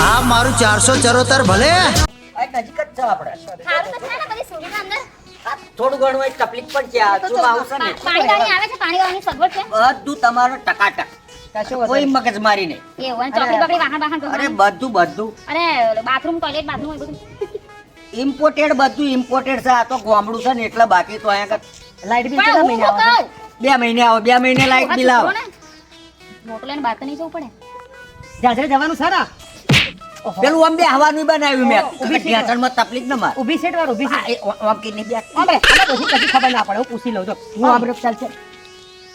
આ મારું ચારસો ચરોતર ભલે. નજીક જ છો આપણે. સારું તો છે ને બધી સુવિધા અંદર. આ થોડું ઘણું એક તકલીફ પણ છે શું આવશે ને પાણી આવે છે પાણી વાળાની સગવડ છે બધું તમારો ટકાટક. કોઈ મગજમારી નહીં. એવું અને ચોકડી બકડી વાહન વાહન અરે બધું બધું. અરે બાથરૂમ ટોયલેટ બાથરૂમ બધું. ઇમ્પોર્ટેડ બધું ઇમ્પોર્ટેડ છે આ તો ગોમડું છે ને એટલે બાકી તો અહીંયા લાઈટ બિલ કેટલા મહિને આવે? બે મહિને આવો બે મહિને લાઈટ બિલ આવે. મોટો લઈને બહાર નહીં જવું પડે. જાજરે જવાનું સારા? પેલું આમ બે હવાનું બનાવ્યું મેં. છે. ઢેસણમાં તકલીફ ન માર. ઊભી સેટ વાર ઊભી સેટ એ ઓ- ઓમ કીની બે. અમે અમે પછી ખબર ના પડે. હું પૂછી લઉં તો હું આમ ચાલશે.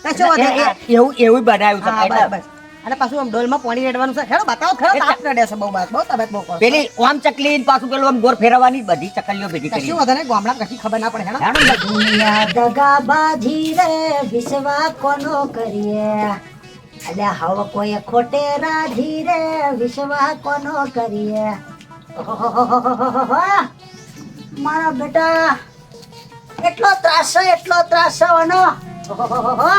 કશો વાંધો એ- નહીં. એ- એવું એવું બનાવ્યું છે બસ. અને પાછું આમ ડોલમાં પાણી રેડવાનું છે. ખેડો બતાવો ખરો તાપ રડે છે બહુ બસ બહુ તબિયત બહુ પેલી આમ ચકલી ને પાછું પેલું આમ ગોર ફેરવવાની બધી ચકલીઓ ભેગી કરી. શું વધારે નહીં ગામડા કશી ખબર ના પડે હેડો. દુનિયા દગાબાજી રે વિશ્વા કોનો કરીએ? અલ્યા, હવે કોઈ ખોટે રાધી રે વિશ્વા કોનો કરીએ. મારા બેટા, એટલો ત્રાસ એટલો ત્રાસ. ઓહોહોહો.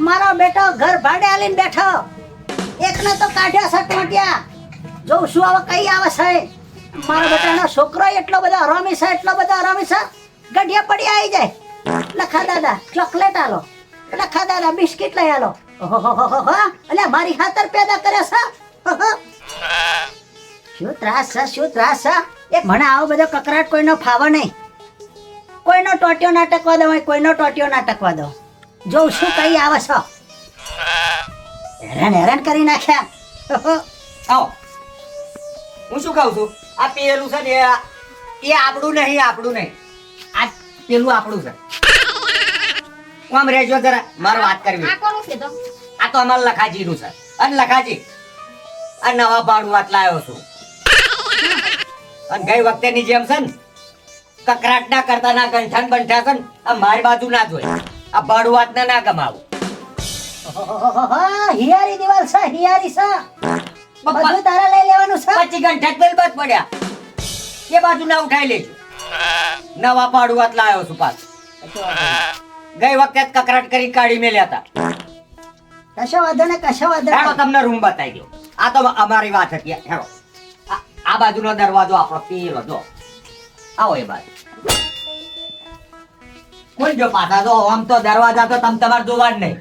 મારો બેટો ઘર ભાડે આલીને બેઠો. એકને તો કાઢ્યા છે ટોટિયા. જોઉં શું હવે કઈ આવે છે. મારા બેટાનો છોકરો એટલો બધો હરામી છે, એટલો બધો હરામી છે. ગઢિયા પડી આવી જાય. લખા દાદા, ચોકલેટ આલો. લખા દાદા, બિસ્કિટ લઈ આલો. અલ્યા મારી ખાતર પેદા કરે છે. શું ત્રાસ છે, શું ત્રાસ છે? એ મને આવો બધો કકરાટ કોઈનો ફાવો નહીં. કોઈનો ટોટિયો ના ટકવા દો કોઈનો ટોટિયો ના ટકવા દો. જોઉં શું કઈ આવે છો. હેરાન હેરાન કરી નાખ્યા. આવો. હું શું કહું છું? આ પેલું છે ને એ આપણું નહીં આપણું નહીં. આ પેલું આપણું છે. આમ રહેજો જરા મારે વાત કરવી. આ કોનું છે તો? આ તો અમારા લખાજીનું છે. અને લખાજી આ નવા ભાડું વાત લાવ્યો છું. અને ગઈ વખતેની જેમ છે ને કકરાટ ના કરતા ના ગંઠન બંઠા છે ને આ મારી બાજુ ના જોઈ આ ભાડું વાત ને ના ગમાવું. હિયારી દિવાલ છે હિયારી છે. બધું તારા લઈ લેવાનું છે? પછી ગંઠા જ બસ પડ્યા. એ બાજુ ના ઉઠાઈ લેજો. નવા ભાડું વાત લાવ્યો છું પાછું. ગઈ વખતે કકરાટ કરી કાઢી મેલ્યા હતા. કશો વાંધો ને કશો વાંધો હેડો તમને રૂમ બતાવી દો આ તો અમારી વાત હતી. હેડો આ- આ બાજુનો દરવાજો આપણો પેલો જો. આવો એ બાજુ. કોઈ જો પાછા જો આમ તો દરવાજા તો તમ તમારે જોવા જ નહીં.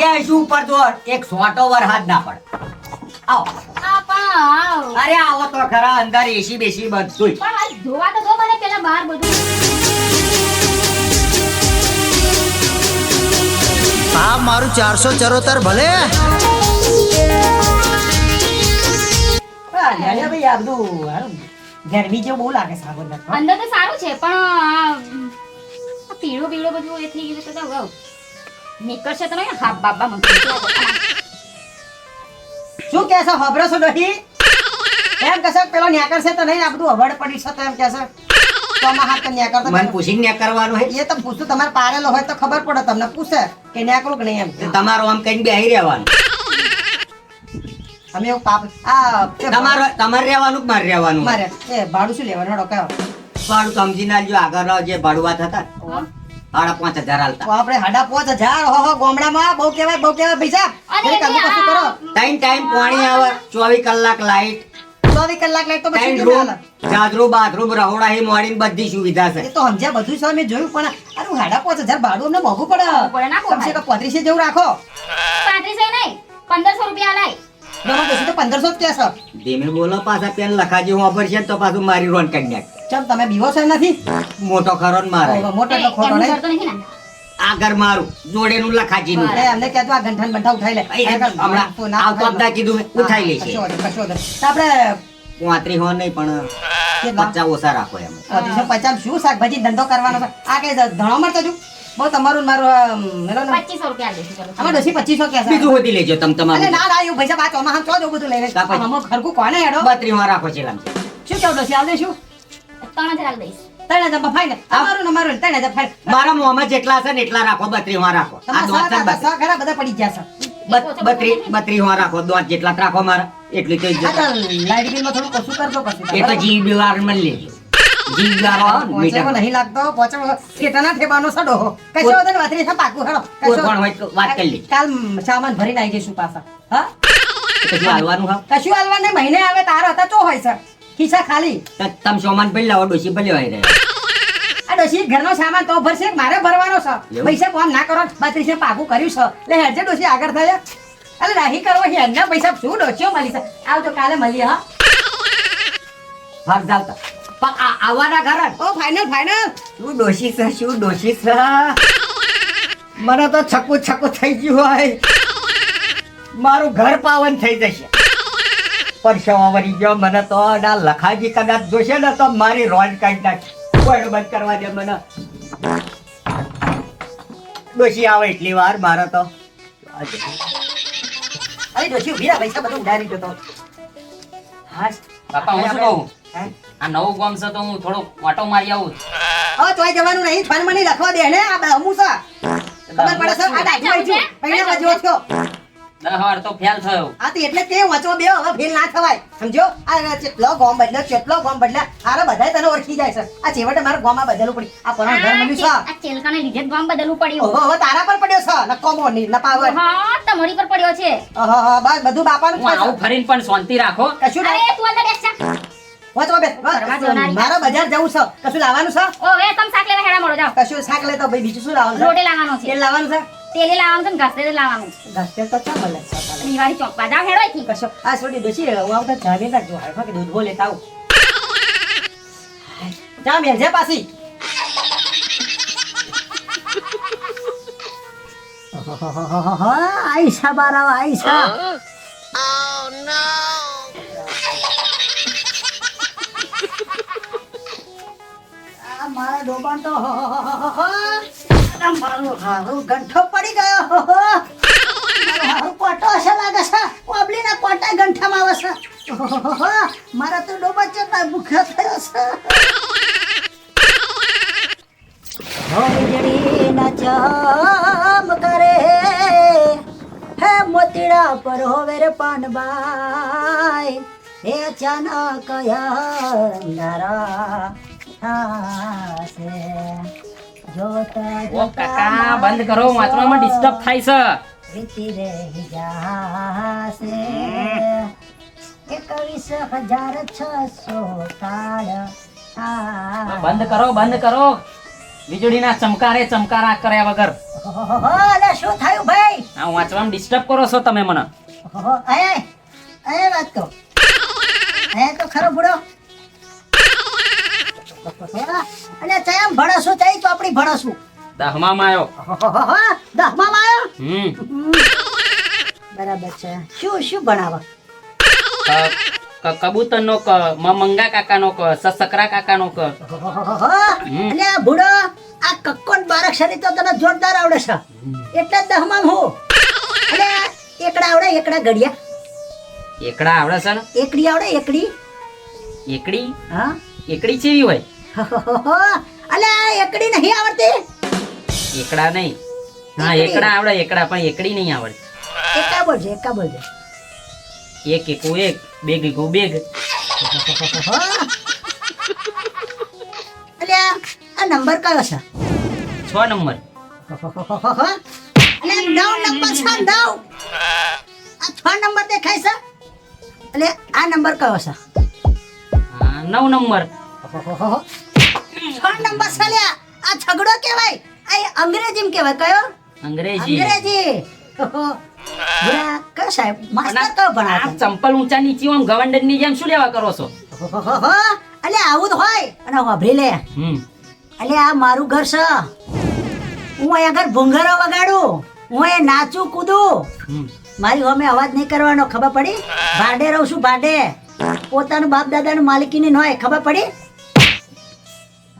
એ શું ઉપર જો એક સોટો વર હાથ ના પડે. આવો. અરે આવો તો ખરા અંદર એસી બેસી બધું પણ જોવા તો મને પેલા બહાર બધું આ મારું ચારસો ચરોતર ભલે. હા, ગરમી જેવું બહુ લાગે સાગર અંદર તો સારું છે પણ આ પીળો પીળું બધું એ થઈ ગયું છે તો વાવ નીકળશે તો નહીં હા બાબા મને શું કે છે નથી છો એમ કહેશે પેલો ન્યાકર છે તો નહીં આ બધું અવડ પડી છે તો એમ કહેશે મન પૂછીને ને કરવાનું હે? એ તો પૂછતું તમારે પારેલો હોય તો ખબર પડે તમને પૂછે કે ન્યાકરું કે નહીં એમ. તમારું આમ કઈ બેહી રહેવાનું. અમે એવું પાપ આ એ તમારે તમારે રહેવાનું મારે રહેવાનું? મારે. એ ભાડું શું લેવાનું? હેડો કયો ભાડું સમજી નાખજો આગળના જે હતા. ને, સાડા પાંચ હજાર હાલતા આપણે હાડા પાંચ હજાર હો હો ગામડામાં બહુ કહેવાય બહુ કહેવાય પૈસા ટાઈમ ટાઈમ પાણી આવે ચોવીસ કલાક લાઈટ. ચોવીસ કલાક લાઈટ તો પછી કેમ હાલે? બાથરૂમ રહોડા એ મોડીને બધી સુવિધા છે. એ તો સમજ્યા બધું છે મેં જોયું પણ અરે હાડા પાંચ હજાર ભાડું અમને મોંઘું પડે. પડે, ના પોસાય. કમસે કમ પોત્રીસે જેવું રાખો. પાંત્રીસો નહીં પંદરસો રૂપિયા લાય. જમા પછી તો પંદરસો જ કહેશો. ધીમે બોલો પાછા પેન લખાજી હું વાપરશે ને તો પાછું મારી રોન કરી નાખ. ચમ તમે બીવો છો નથી મોટો ખરો ને મારે. મોટો ખોટો ઘર તો મારું જોડેનું લખાજી નું અરે અમને કહેતું આ ગંઠાન બંઠા ઉઠાઈ લે. હમણાં આવતો કીધું ઉઠાઈ લેશે આપણે પાંત્રી હો નહીં પણ? પચાસ ઓછા રાખો એમ. ત્રીસો પચાસ શું શાકભાજી ધંધો કરવાનો છે? આ કઈ ધણો મળતો છું? બહુ તમારું મારું મેલો ને. પચીસો રૂપિયા કે બીજું હોતી લેજો તમ તમારું. ના એવું ચો બધું? ખરકું કોને હેડો? બત્રી માં રાખો છે લાંબી. શું કેવું ડોશી આવજે શું? ત્રણ હજાર આલી દઈશ. ત્રણ હજાર ફાઈન તમારું ને મારું ત્રણ હજાર ફાઈન મારા મોંમાં જેટલા છે ને એટલા રાખો બત્રી માં રાખો. તમારા ખરા બધા પડી ગયા છે. બત્રી. બત- બત્રી માં રાખો દોઢ જેટલા જ રાખો મારા. એટલી કઈ લાઈટ બિલ તો થોડું કશું કરજો પછી. એ તો જીવ બીવારમાં લેજો જીવ બીવાર મીટર. નહીં લાગતો. પહોંચેવો ઠેઠાના ઠેબાનો સડો કશો વાંધો વાતરી છે પાકું હેડો કોઈ પણ હોય તો વાત કરી લેજો કાલ સામાન ભરીને આવી જઈશું પાછા. હા? પછી હાલવાનું હા? કશું હાલવા મહિને આવે તારો હતા ચો હોય છે? ખિસ્સા ખાલી. તો તમે સોમાન લાવો ડોશી ભલે હોય રહ્યા આ ઘરનો સામાન તો ભરશે મારે ભરવાનો છે. પૈસા કોમ ના કરો બત્રીસે પાકું કર્યું છે. એટલે હેડજે ડોસી આગળ થાય અરે રાહી કરવો હેડના પૈસા શું ડોશીઓ મળી છે આવજો કાલે મળીએ હા? ભાગ જાવતા પણ આ આવવાના ઘર? ઓ ફાઇનલ ફાઇનલ શું ડોશી છે શું ડોશી છે? મને તો છકું છકું થઈ ગયું હોય. મારું ઘર પાવન થઈ જશે. પરસેવો વળી ગયો મને તો ના લખાજી કદાચ જોશે ને તો મારી રોજ કાઢી નાખી કોઈ બંધ કરવા દે મને? ડોશી આવે એટલી વાર મારે તો. અરે ડોશી ઊભી પૈસા બધું ઉડાડી જતો હા બાપા હું શું કહું? આ નવું ગામ છે તો હું થોડો વાટો મારી આવું. હવે તોય જવાનું નહીં મને લખવા દે ને? આ બહુ છે? ખબર પડે આ પહેલા બાજુ દસ તો ફેલ થયો. આ તો એટલે તે વાંચવા બે હવે ફેલ ના થવાય. સમજો? આ કેટલો ગોમ બદલ્યો કેટલો ગોમ બદલ્યા આરે બધાય તને ઓળખી જાય છે. આ છેવટે મારે ગોમાં બદલવું પડી આ કોના ઘર મળ્યું છે. આ ચેલકાને લીધે જ બદલવું પડ્યું. ઓહો હવે તારા પર પડ્યો છે નક્કો મોની નપાવર. હા તમારી પર પડ્યો છે. ઓહો હો બસ બધું બાપાનું હું આવું છે. ફરીને પણ શાંતિ રાખો. કશું ના અરે તું અંદર બેસ જા. વાંચવા બેસ ફરવા બજાર જવું છે. કશું લાવવાનું છે? ઓ હવે તમે શાક લેવા હેડા મળો જાઓ. કશું શાક ભાઈ બીજું શું લાવવાનું છે? લાવવાનો છે. તેલ લાવવાનું છે? તેલે લાવવાનું છે ને ઘાસ તેલ લાવવાનું ઘાસ તેલ તો ક્યાં મળે છે તારે. ચોક ચોકવા જાવ હેડો અહીંથી. કશો આ છોડી ડોસી હું આવતા ચાલે જો હાલ કે દૂધ બોલે તાવ. જા મેલ જે પાસી આઈશા બારાવ આઈશા આ મારા ડોબાન તો આ મારું હારું ગંઠો પડી ગયો. હારું કોટો હશે લાગે છે? કોબલીના કોટા ગંઠામાં આવે છે. મારા તો ડોબા ચેટલા ભૂખ્યો થયો છે. હો વીજળીના ચમ કરે. હે મોતીડા પર હોવે રે પાનબાઈ. હે અચાનક થાશે. જોતા ઓ કાકા બંધ કરો વાંચવામાં ડિસ્ટર્બ થાય છે. વીતી રહી જાશે. એકવીસ હજાર છસો બંધ કરો બંધ કરો. વીજળીના ચમકારે ચમકારા કર્યા વગર. અલે શું થયું ભાઈ? આ વાંચવામાં ડિસ્ટર્બ કરો છો તમે મને. આય, આય વાત કરો આય તો ખરો બુડો ચયમ ભણશું? ચઈ ચોપડી ભણશું. દહમામાં આવ્યો ઓહોહો, દસમામાં આવ્યો બરાબર છે. શું શું ભણાવા? કબૂતર નો ક મ- મંગા કાકાનો ક સસકરા કાકાનો ક. હમ. એટલે આ ભૂડો આ કક્કોન બારાક્ષરી તો તને જોરદાર આવડે છે. એટલે જ દહમામ હું. અને એકડા આવડે એકડા ગડિયા. એકડા આવડે છે ને? એકડી આવડે એકડી. એકડી? હા. એકડી ચેવી હોય. અલા એકડી નહીં આવડતી? એકડા નહીં. હા એકડા. આવડે એકડા પણ એકડી નહીં આવડે એકા બોલજે એકા બોલજે. એક એકુ એક બેગ એકું બેગ. અલ્યા આ નંબર કયો છે? છ નંબર. એટલે નવ નંબર છે નવ. આ છ નંબર દેખાય છે? એટલે આ નંબર કયો છે? નવ નંબર. છ નંબર સલ્યા. આ છગડો કહેવાય. આ અંગ્રેજી કહેવાય. કયો? અંગ્રેજી. અંગ્રેજી. કયો સાહેબ? માસ્ટર કયો ભણાવે ચંપલ ઊંચા નીચી આમ ગવંડરની જેમ શું લેવા કરો છો? અલે આવું જ હોય. અને વાભરી લે. હમ. અલે આ મારું ઘર છે. હું અહીંયા ઘર ભૂંગરો વગાડું. હું અહીંયા નાચું કૂદું. મારી હોમે અવાજ નહીં કરવાનો ખબર પડી? ભાડે રહું છું ભાડે. પોતાનું બાપ દાદાનું માલિકીની ન હોય ખબર પડી?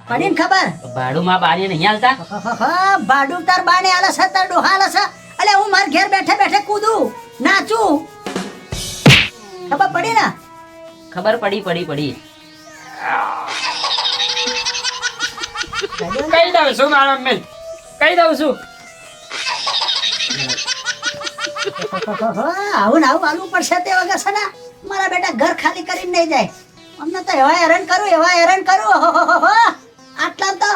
પડી ને ખબર ભાડુમાં બારી નહીં હાલતા? ભાડું તાર બાને આલે છે તાર ડોહા આલે છે. એટલે હું માર ઘેર બેઠે બેઠે કૂદું નાચું. ખબર પડી ને? ખબર પડી પડી પડી. કઈ દઉં છું મારા મેલ. કઈ દઉં છું. આવું ને આવું આલવું પડશે તે વગર છે ને? મારા બેટા ઘર ખાલી કરીને નહીં જાય. અમને તો એવા હેરાન કરું, એવા હેરાન કરું. આટલા તો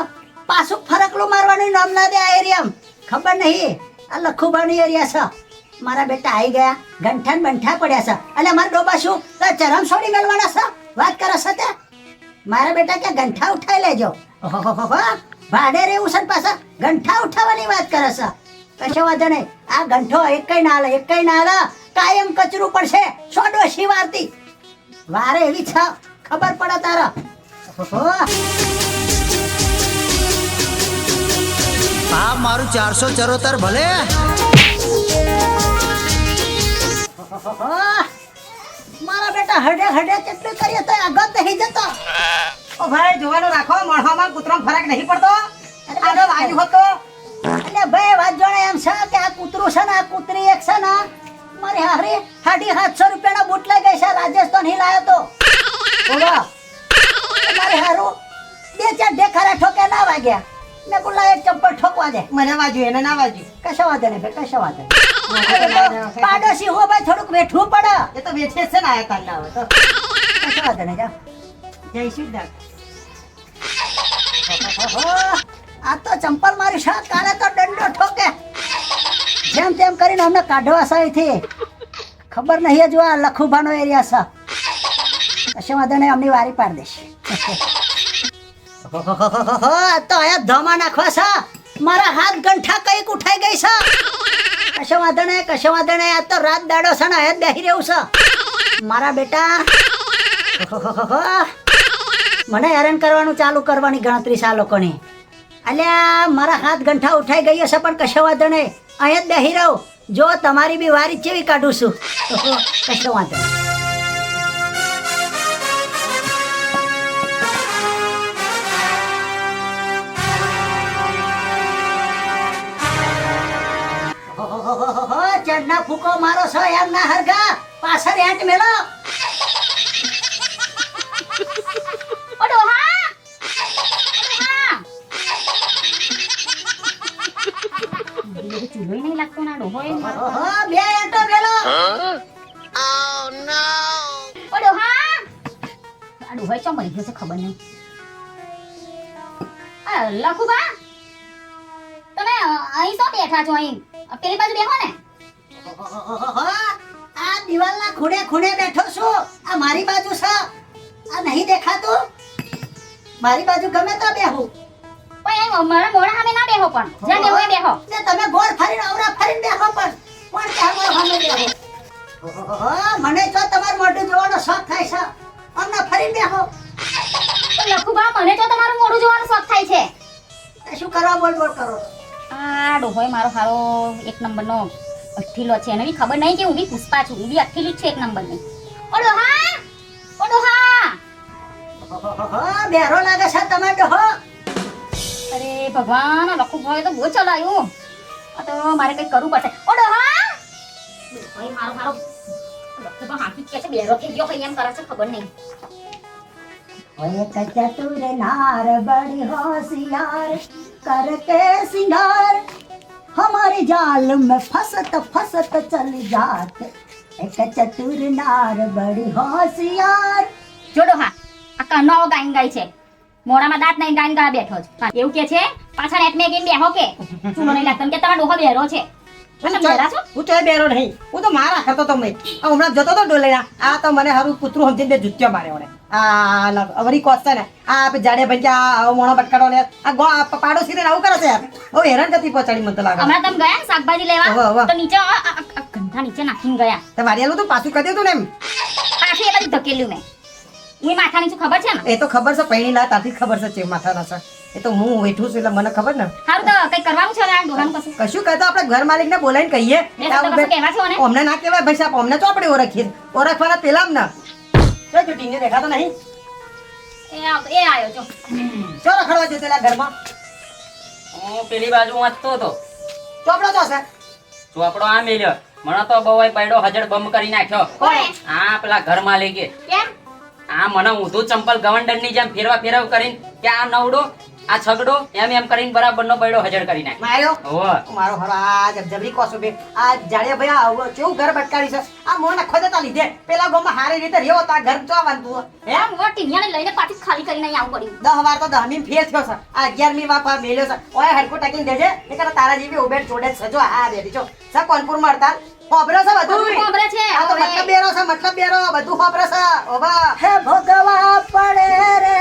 પાછું ફરકલું મારવાનું નામ ના દે આ એરિયામાં. ખબર નહીં. આ લખુબાની એરિયા છે. મારા બેટા આવી ગયા, ગંઠાન બંઠા પડ્યા છે. એટલે મારા ડોબા શું? ચરમ છોડી ગલવાના છે? વાત કરો છો તે? મારા બેટા ક્યાં ગંઠા ઉઠાઈ લેજો. ભાડે રહેવું છે પાછા? ગંઠા ઉઠાવવાની વાત કરે છે. કશો વાંધો નહીં. આ ગંઠો એકઈ ના હાલે કઈ ના હાલે. કાયમ કચરું પડશે. છોડો શિવારતી વારે એવી છે ખબર પડે તારા. હા મારું ચારસો ચરોતર ભલે. મારા બેટા હડે હડે કેટલું કરીએ તો આગળ નહીં જતો. ઓ ભાઈ જોવાનું રાખો મળવામાં કૂતરો ફરક નહીં પડતો. આનો વાજુ હતો. એટલે ભાઈ વાત જોડે એમ છે કે આ કૂતરું છે ને આ કૂતરી એક છે ને મારી હારે સાડી સાતસો રૂપિયાના બૂટ લઈ ગઈ છે રાજસ્થાન હિલ આવ્યો તો. બોલો મારી હારું? બે ચાર ઢેખારા ઠોકે ના વાગ્યા. મેં કુલા એક ચપ્પલ ઠોકવા દે. મને વાજુ એને ના વાજુ કશા વાંધો નહીં ભાઈ કશો વાંધો પાડોશી હો ભાઈ થોડુંક વેઠવું પડે. એ તો વેઠે છે ને આયા તારના હવે તો. કશો વાંધો નહીં જાઓ. જય શ્રી ના. આ તો ચંપલ મારી છે કાલે તો દંડો ઠોકે. જેમ તેમ કરીને અમને કાઢવા સાહીથી ખબર નહીં હજુ આ લખુભાનો એરિયા છે. કશો વાંધો નહીં, અમની વારી પાડ દઈશ. તો અહીંયા ધમા નાખવા છે. મારા હાથ ગંઠા કંઈક ઉઠાઈ ગઈ છે. કશો વાંધો નહીં, કશો વાંધો નહીં, આ તો રાત દાડો છે ને, અહીંયા બેસી રહ્યું છે. મારા બેટા, મને હેરાન કરવાનું, ચાલુ કરવાની ગણતરી છે આ લોકોની. અલ્યા, મારા હાથ ગંઠા ઉઠાઈ ગઈ હશે, પણ કશો વાંધો નહીં. અહીંયા બેહી રહો. જો તમારી બી વારી ચેવી કાઢું છું. કશો વાંધો. ચડના ફૂકો મારો છો એમ ના હરગા. પાછળ એન્ટ મેલો. મારો. ઓહો, બે એંટો મેલો ઓ ડોહા આ મરી ગયો છે ખબર નહીં. આ લખુબા તમે અહીં શું બેઠા છો અહીં? પેલી બાજુ બેહો ને. આ દિવાલના ખૂણે ખૂણે બેઠો છું. આ મારી બાજુ છે. આ નહીં દેખાતું? મારી બાજુ ગમે તો બેહું. પણ અહીં મારા મોઢા સામે ના બેહો પણ. જ્યાં બેહો એ બેહો. ને તમે ગોળ ફરીને અવરા ફરીને બેહો પણ. પણ કે અમારો સામે બેહો? મને તો તમારું મોઢું જોવાનો શોખ થાય છે. અમને ફરીને બેહો. લખુબા મને તો તમારું મોઢું જોવાનો શોખ થાય છે. શું કરવા બોલ બોલ કરો. આ ડોહોય મારો હારો એક નંબરનો અઠ્ઠીલો છે. એને બી ખબર નહીં કે હું બી પુષ્પા છું. હું બી અઠ્ઠીલી છું એક નંબરની. ઓ ડોહા! હા ડોહા! ઓહોહો, બેરો લાગે છે તમે ડોહો. અરે ભગવાન આ લખુભાઈ તો બહુ ચલાયું આ તો મારે કંઈક કરવું પડશે ઓ ડોહા ડોહોય મારો હારો લખુભા હાથી કે છે બેરો થઈ ગયો કઈ એમ કરે છે ખબર નહીં ઓય ચતુર નાર બડી હોશિયાર करके सिंगार हमारे जाल में फसत फसत चल जात एक चतुर नार बड़ी होशियार જો ડોહા આ કનોવો ગાઈન ગાય છે મોડામાં દાંત નહીં ગાઈન ગા બેઠો છે. એવું કે છે? પાછળ એકમે ગઈને બેહો કે? ચૂનો નહીં લાગતો? કે તમારો ડોહો બેરો છે. હું તો બેરો નહીં. હું તો મારા ખાતો તો મેં. હમણાં જતો તો ડોલેના આ તો મને હારું કૂતરું સમજીને બે જુત્યો માર્યો આ ને આ આપણે જાડે ભાઈ આ મોણો બટકાડો ને. આ ગો આવું કરે છે યાર. હવે હેરાન ગતિ પહોંચાડી મને તો લાગે. હમણાં તમે ગયા શાકભાજી લેવા. તો નીચે ગંધા નાખીને ગયા. તે વાડિયાલું તું પાછું કરી દેતું ને એમ. પાછું એ બધું ધકેલ્યું મેં. હું માથાની નીચે ખબર છે ને એ તો ખબર છે પૈણી ના તાથી ખબર છે ચેવ માથાના છે. એ તો હું બેઠું છું એટલે મને ખબર ને. સારું તો કઈ કરવાનું છે આ ડોહાનું કશું? કશું કહેતો આપણે ઘર માલિક ને બોલાવીને કહીએ. છો અમને ના કહેવાય ભાઈ સાહેબ અમને તો આપણે ઓળખીએ. ઓળખવાના પેલા ને. જો જો ટીંગે દેખાતો નહીં. એ એ આવ્યો જો. ચો રખડવા જતો પેલા ઘરમાં. હું પેલી બાજુ વાંચતો હતો. ચોપડો તો છે ચોપડો આ મેલ્યો. મને તો બહુ પૈડો હજડ બમ કરી નાખ્યો. હા આ પેલા ઘર માલિકે. કેમ? આ મને ઊંધું ચંપલ ગવંડરની જેમ ફેરવા ફેરવ કરીને કે આ નવડો આ છગડો એમ એમ કરીને બરાબર નો બૈડો હજર કરી નાખ. માર્યો? ઓ મારો હરો આ જબજબરી કોસો બે. આ જાડિયા ભાઈ આ કેવું ઘર બટકારી છે? આ મોં નખો લીધે. પેલા ગોમાં હારી રીતે રહ્યો તા ઘર તું હે? એમ હું ટીનિયાને લઈને પાટી ખાલી કરીને અહીં આવું પડ્યું. દહ વાર તો દહમી ફેર થયો છે. આ અગિયારમી વાર પર મેલ્યો છે. ઓય હરકો ટાકીને દેજે. એ કરે તારા જેવી ઉબેર જોડે સજો આ બેઠી જો. સા કોનપુરમાં હડતાલ. ખોબરે છે બધું. બધું છે, આ તો મતલબ બેરો છે મતલબ બેરો બધું ખોબરે છે. ઓબા હે ભોગવા પડે રે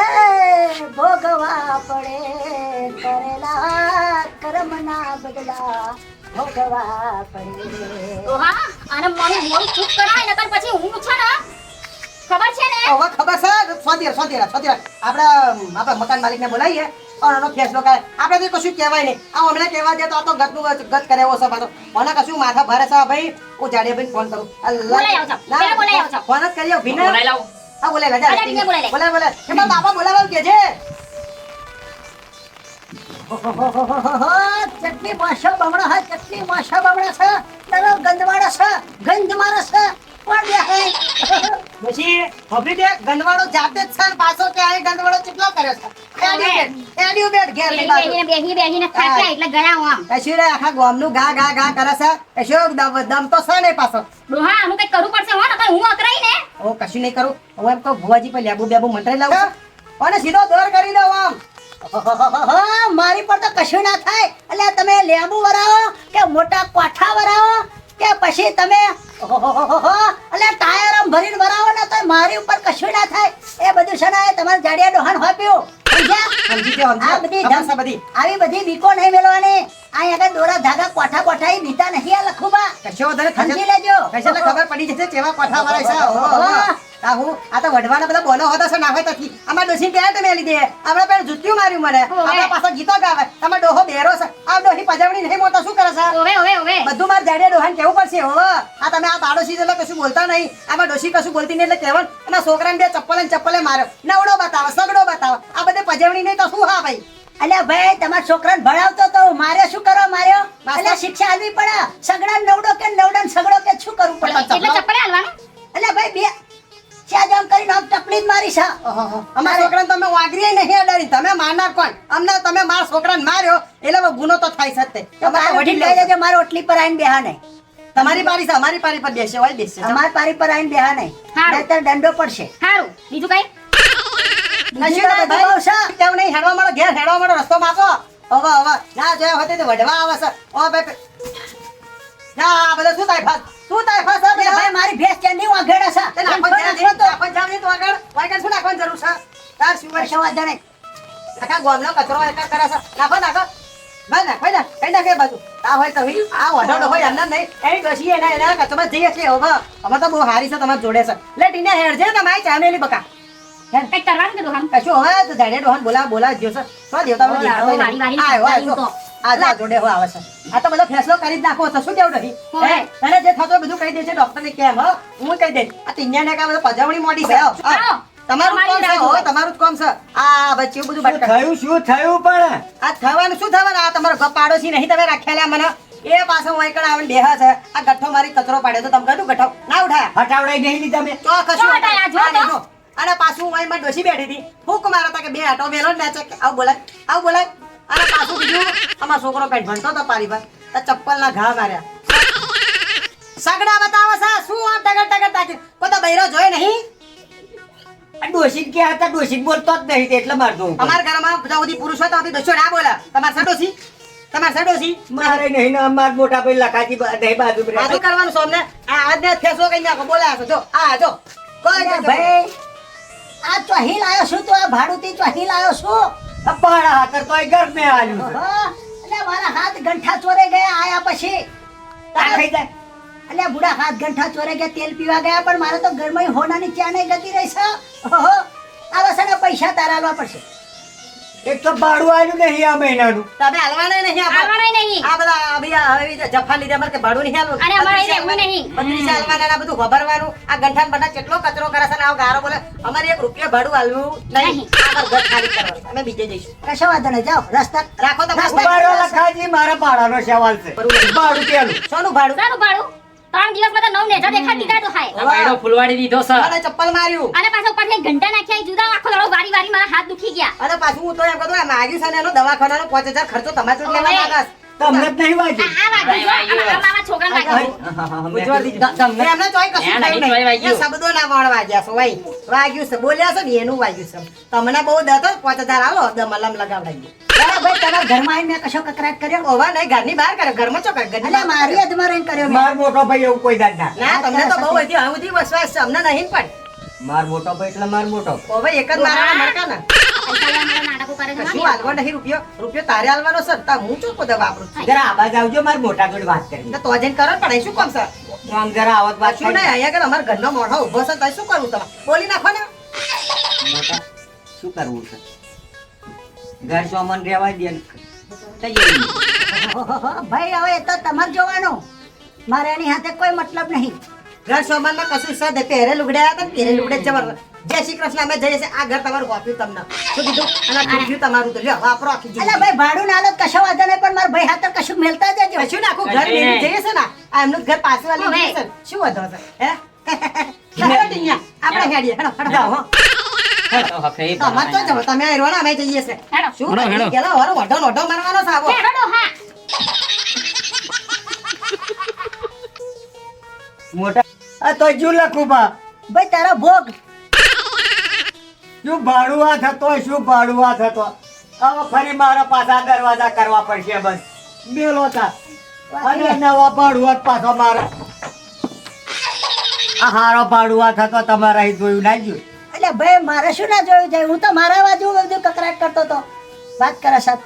ભોગવા પડે કરેલા કર્મના બદલા ભોગવા પડે ઓહા અને મને મોરી ચૂપ કરાય નકર પછી હું છે ને? ખબર છે ને? ઓવા ખબર છે. સોતી સોધી સોતી આપણે આપણે મકાન માલિકને બોલાવીએ. અને ફેસલો કરે. આપણે તો કશું કહેવાય નહીં. આ હમણાં કહેવા દે તો આ તો ગતનું ગત ગત કરે એવો સભા તો. મને કશું માથા ભરે સા ભાઈ. હું જાડે ભાઈ ફોન કરું ફોન જ કરી ભીના લાવો. હા બોલે લે. જા અરે, ભીને બોલાઈ લે. બોલાય બોલાય કે મારા બાપા બોલાવા કે છે? ચટણી માશા બમણા હા ચટણી માશા બમણા છે તારો છે. ગંધ મારે છે કોણ બે હે પછી હવે તે ગંદવાડો જાતે જ છે પાછો કે આ ગંદવાડો કેટલો કર્યો છે. એની બેટ ઘેરની બેહી બેહીને થાક્યા એટલે ગયા હું આમ. કશું રે આખા ગામનું ગા ગા ગા કરે છે. કશું દમ દમ તો છે નહીં પાછો. ડોહા આનું કઈ કરવું પડશે હો નકર હું અકરાઈ ને. હું કશું નહીં કરું. હું એમ કહું ભુવાજી પર લેબુ બેબુ મંત્રી લાવું અને સીધો દોર કરી દઉં આમ. મારી પર તો કશું ના થાય. એટલે તમે લેબુ વરાવો કે મોટા કોઠા વરાવો કે પછી તમે એટલે ટાયર આમ ભરીને ભરાવો ને તો મારી ઉપર કશું ના થાય. એ બધું છે તમારે જાડિયા ડોહાન હોપ્યું. સમજ્યા? સમજી ગયો આ બધી ખબર બધી. આવી બધી બીકો નહીં મેળવાની આ આગળ દોરા ધાગા કોઠા કોઠા બીતા નહીં આ લખુબા કશો વધારે સમજી લેજો. ખબર પડી જશે કેવા કોઠા વાળા છે. ઓહો, ઓહો. આ હું આ તો વઢવાના બધા બોલો હોતા છે ના હોય તથી અમાર ડોસી ક્યાં તમે લીધી આપણે પેલું જુત્યું માર્યું મને. આપણા પાસે ગીતો ગાવે. તમાર ડોહો બેરો છે. આ ડોહી પજાવણી નહીં મોટા શું કરે છે? ઓવે ઓવે ઓવે બધું માર જાડે ડોહાને કેવું પડશે હો. આ તમે આ પાડોશી એટલે કશું બોલતા નહીં. આમાં ડોસી કશું બોલતી નહીં એટલે કહેવાનું અને છોકરાને બે ચપ્પલે ચપ્પલે માર્યો. નવડો બતાવો સગડો બતાવો. આ બધે પજવણી નહીં તો શું હા ભાઈ? અલ્યા ભાઈ તમારા છોકરાને ભણાવતો તો મારે શું કરવા માર્યો? એટલે અલ્યા શિક્ષા આલવી પડે. સગડા નવડો કે નવડા સગડો કે શું કરવું પડે? એટલે ચપ્પલે હાલવાનું? અલ્યા ભાઈ બે ચા જામ કરીને આમ ટપલી જ મારી છે. અમારા છોકરાને તમે વાગરી નહીં અડાડી. તમે મારનાર કોણ? અમને તમે મારા છોકરાને માર્યો એટલે હવે ગુનો તો થાય છે જ તે. તો અમારે વડીલ વડીલ કહી દેજો મારો ઓટલી પર આવીને બેહા નહીં તમારી પારી છે અમારી પારી પર બેસે હોય બેસે અમારી પારી પર આવીને બેહા નહીં નહીતર દંડો પડશે. સારું બીજું કઈ? કશું ભાઈ. આવશે. તેવું નહીં હેડવા મળો ઘેર હેડવા મળો રસ્તો માપો. હવે હવે. ના જોયા હોય તો વઢવા આવે છે. ઓ ભાઈ ના બધા શું થાય ફાસ શું ફાસ ભાઈ મારી ભેંસ ક્યાં નહીં વાઘેડે છે? તે નાખવા જ્યાં નહીં, નાખવા જ્યાં તો? આગળ. વાગડ શું નાખવાની જરૂર છે? તાર શું હોય? કશો વાંધો આખા ગામનો કચરો એકા કરે છે. નાખો નાખો. ભાઈ નાખ ભાઈ કઈ નાખે બાજુ? આ હોય તો આ વઢોડો હોય અંદર નહીં. એની ડોશી એના એના કચરો જઈએ છે હવે હવે તો બહુ હારી છે તમારે જોડે છે. લે ટીને છે તમારી ચામેલી બકા. કઈ કરવાનું કે ડોહાનું કશું હવે તો જાડે ડોહાન બોલા બોલા જ્યો છે. દેવતા આયો આયો. આ જોડે હો આવે છે. આ તો બધો ફેસલો કરી જ નાખો છો. શું કેવું નહીં તને જે થતો બધું કહી દે ડોક્ટર ને કેમ હો? હું કહી દે આ તિન્યા ને કા બધો પજાવણી મોડી છે આવો, આવો. આવો. તમારું જ છે હો, તમારું જ છે. આ બચ્ચું બધું બટકા થયું? શું થયું પણ? આ થવાનું શું થવાનું? આ તમારો પાડોશી નહીં તમે રાખ્યા મને. એ પાછો આવીને બેહા છે. આ ગઠ્ઠો મારી કચરો પાડ્યો તો તમે કીધું ગઠ્ઠો. ના ઉઠાયા. હટાવડાઈ નહીં લીધા મેં. તો કશું હટાયા, જો આ તો. લીધો. અને પાછું હું અહીંમાં ડોસી બેઠી હતી. ફૂંક મારા તા કે બે આટો મેલો ને આવું બોલાય. આવું બોલાય. અને પાછું બીજું? અમાર છોકરો કઈ ભણતો તો પારી પર તો ચપ્પલ ના ઘા માર્યા. સગડા બતાવો સા શું આમ ટગર ટગર તાકી તો બૈરો જોયો નહીં? ડોશી કે હતા ડોશી બોલતો જ નહીં એટલે મારતો અમાર ઘરમાં બધા બધી પુરુષ હતા તો બધી ડોસીઓ ના બોલે. તમારે સડોસી તમારે સડોસી મારે નહીં ના માર મોટા ભાઈ લખાજી નહીં બાજુ આ કરવાનું સોમને આ આજને ફેસો કઈ નાખો બોલાયા છો. જો આ જો. કોઈ. ભાઈ. આ ચોહી લાયો છું તો આ ભાડુતી ચોહી લાયો છું. પાડા હાથર તો ઘર મે આલ્યું છે. હા, મારા હાથ ગંઠા ચોરે ગયા આયા પછી. ખાઈ જાય. અલ્યા બુડા હાથ ગંઠા ચોરે ગયા તેલ પીવા ગયા પણ મારે તો ઘરમાં હોનાની ચા નહીં ગતી રહી છે. ઓહો, આ વસણે પૈસા તારા પડશે. એક તો ભાડું આવ્યું નહીં આ મહિનાનું? તમે હાલવાના નહીં હાલવાના નહીં. આ બધા અભિયા હવે જફા લીધા મારે ભાડું નહીં હાલવું. અને અમારે એવું નહીં. બત્રીસે હાલવાના ને આ બધું ખબરવાનું આ ગંઠાન બધા કેટલો કચરો કરે છે આ ગારો બોલે. અમારે એક રૂપિયા ભાડું હાલવું નહીં. નહીં. આ ઘર ખાલી કરવાનું. અમે બીજે જઈશું. કશો વાંધો નહીં. જાઓ. રસ્તા રાખો તો ઊભા લખાજી મારા ભાડાનો સવાલ છે. ભાડું પેલું સોનું ભાડું. સોનું ભાડું? ત્રણ દિવસમાં તો નવ નેજા દેખાડ દીધા તો હાય. ફૂલવાડી દીધો છે. અને ચપ્પલ માર્યું. અને પાછા ઉપરથી ઘંટા નાખ્યા જુદા આખો દાડો વારી વારી મારા હાથ દુખી ગયા. અને પાછું હું તો એમ કહું આ માગ્યું છે ને એનો દવાખાનાનો પાંચ હજાર ખર્ચો તમારે લેવા ઓવે. તમને જ નહીં વાગ્યું. તમને એમને ચોય કશું થયું નહીં. શબ્દો ના વણ વાગ્યા છે ભાઈ. વાગ્યું છે બોલ્યા છે ને એનું વાગ્યું છે. તમને બહુ દતો પાંચ હજાર આવો દમલમ લગાવડાવીએ ભાઈ તમારા ઘરમાં આવીને કશો કકરાટ કર્યો? ઓવા નહીં ઘરની બહાર કર્યો. ઘરમાં ચો કરે ઘરની અલ્યા બહાર મારી કર્યો. માર મોટો ભાઈ એવું કોઈ દાદ ના તમને તો બહુ હતી હવે વસવાસ છે અમને નહીં પણ. માર મોટો ભાઈ એટલે માર મોટો. એક જ મારા મરકા ને નાટકો કરે છે કશું હાલવા નહીં રૂપિયો રૂપિયો તારે હાલવાનો તા હું ચો પોતે વાપરું છું. જરા આબાજ આવજો માર મોટા જોડે વાત કરી તો જઈને કરો પણ શું કામ છે? આમ જરા આવત વાત શું નહીં અહીંયા અમારા ઘરનો મોઢો છે તો શું કરવું તમારે? બોલી નાખો ને. મોટા શું કરવું છે? ઘર સોમન રહેવા દે ભાઈ હવે તો તમારે જોવાનું. મારે એની હાથે કોઈ મતલબ નહીં. ઘર સોમાનમાં કશું તે પહેરે લુગડે આવ્યા હતા પહેરે લુગડે જબર જય શ્રી કૃષ્ણ અમે જઈએ છીએ. આ ઘર તમારું વાપ્યું તમને. શું કીધું? અને આ તમારું તો લ્યો વાપરો આખી એટલે ભાઈ ભાડું ના લો કશો વાંધો નહીં પણ મારા ભાઈ હાથે કશું મેલતા જજો કશું નાખું ઘર મેળવી જઈએ છે ને આ એમનું ઘર પાછું વાળી જઈએ છે શું વાંધો છે હે? આપણે હેડીએ. હેડો હેડો હો. તમે આ અમે જઈએ છે શું પેલા વારો વઢો વઢો મારવાનો છે હેડો ડોહા મોટા આ તો શું લખું ભાઈ તારા ભોગ. શું ભાડુઆ થતો શું ભાડુઆ થતો? હવે ફરી મારા પાછા દરવાજા કરવા પડશે બસ. મેલો તા. અને નવા ભાડુઆ પાછો મારા. આ હારો ભાડુઆ થતો તમારા અહીં જોયું ના જોયું? એટલે ભાઈ મારે શું ના જોયું? જાય હું તો મારા બાજુ બધું કકરાટ કરતો તો વાત કરે સાહેબ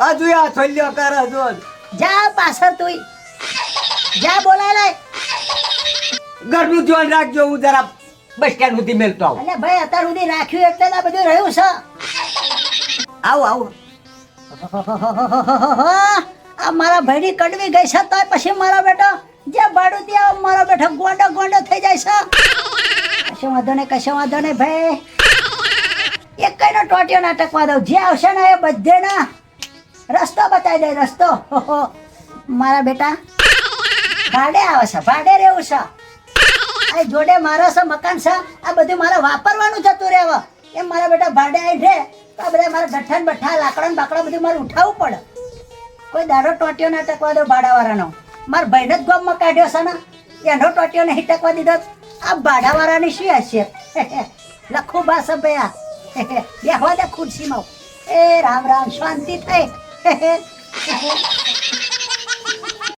હજુ આ છોલ્યો કર હજુ. જા પાછળ તું જા બોલાય લાય. ઘરનું ધ્યાન રાખજો હું જરા બસ સ્ટેન્ડ સુધી મેલતો આવું. એટલે ભાઈ અત્યાર સુધી રાખ્યું એટલે આ બધું રહ્યું છે. આવો આવો. આ મારા ભાઈની કડવી ગઈ છે તોય પછી મારો બેટો જે ભાડું ત્યાં મારો બેટો ગોંડો ગોંડો થઈ જાય છે. કશો વાંધો નહીં કશો વાંધો નહીં ભાઈ. એક કઈનો ટોટિયો નાટકવા દઉં. જે આવશે ને એ બધે ના રસ્તો બતાવી દે રસ્તો. મારા બેટા ભાડે આવે છે ભાડે રહેવું છે. આ જોડે મારો છે મકાન છે આ બધું મારે વાપરવાનું જતું રહેવા. એમ મારા બેટા ભાડે આવી રહે, તો આ બધા મારા ગઠ્ઠા બઠ્ઠા લાકડા ને બાકડા બધું મારે ઉઠાવવું પડે. કોઈ દાડો ટોટ્યો ના ટકવા દો ભાડાવાળાનો. મારા ભાઈને જ ગામમાં કાઢ્યો છે ને. એનો ટોટ્યો નહીં ટકવા દીધો. આ ભાડાવાળાની શું હશે લખું બાસ ભયા. બેહવા દે ખુરશીમાં. એ રામ રામ, શાંતિ થાય